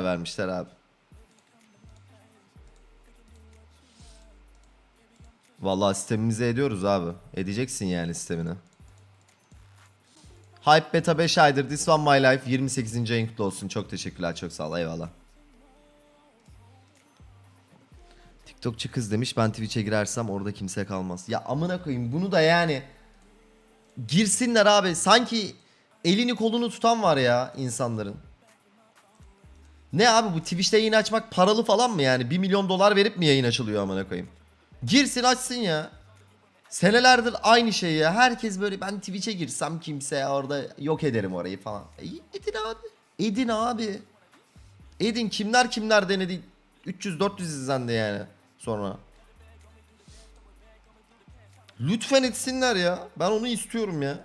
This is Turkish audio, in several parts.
vermişler abi. Vallahi sistemimize ediyoruz abi. Edeceksin yani sistemini. Hype Beta 5 aydır This One My Life 28. ayın kutlu olsun. Çok teşekkürler. Çok sağ ol. Eyvallah. TikTokçu kız demiş ben Twitch'e girersem orada kimse kalmaz. Ya amına koyayım bunu da yani girsinler abi. Sanki elini kolunu tutan var ya insanların. Ne abi bu Twitch'te yayın açmak paralı falan mı yani? 1 milyon dolar verip mi yayın açılıyor amına koyayım? Girsin açsın ya. Senelerdir aynı şey ya. Herkes böyle ben Twitch'e girsem kimse orada yok ederim orayı falan. E, edin abi. Edin abi. Edin kimler kimler denedi. 300-400 izlendi yani sonra. Lütfen etsinler ya. Ben onu istiyorum ya.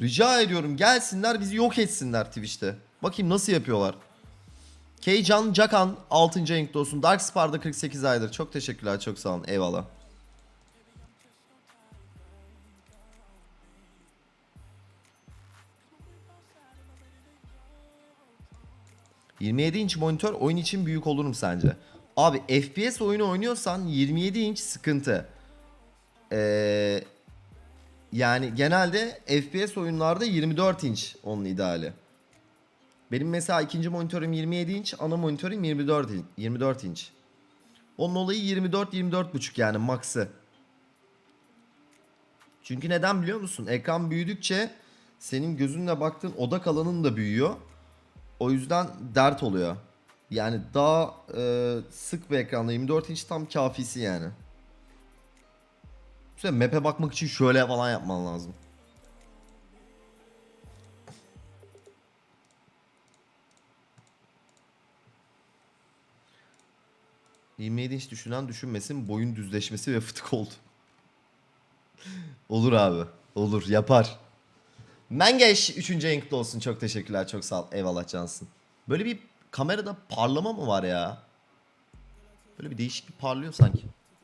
Rica ediyorum gelsinler bizi yok etsinler Twitch'te. Bakayım nasıl yapıyorlar. Keycan Cakan 6. renkli olsun. Dark Spar'da 48 aydır. Çok teşekkürler. Çok sağ olun. Eyvallah. ...27 inç monitör oyun için büyük olur mu sence? Abi FPS oyunu oynuyorsan 27 inç sıkıntı. Ee, yani genelde FPS oyunlarda 24 inç onun ideali. Benim mesela ikinci monitörüm 27 inç, ana monitörüm 24 inç. 24 inç. Onun olayı 24 24.5 yani maksı. Çünkü neden biliyor musun? Ekran büyüdükçe senin gözünle baktığın odak alanın da büyüyor. O yüzden dert oluyor. Yani daha e, sık bir ekranda 24 inç tam kafisi yani. Mesela map'e bakmak için şöyle falan yapman lazım. ...27 inç düşünen düşünmesin... ...boyun düzleşmesi ve fıtık oldu. Olur abi. Olur yapar. Mengeş 3. ayın kutlu olsun. Çok teşekkürler. Çok sağ ol. Eyvallah cansın. Böyle bir kamerada parlama mı var ya? Böyle bir değişik bir parlıyor sanki.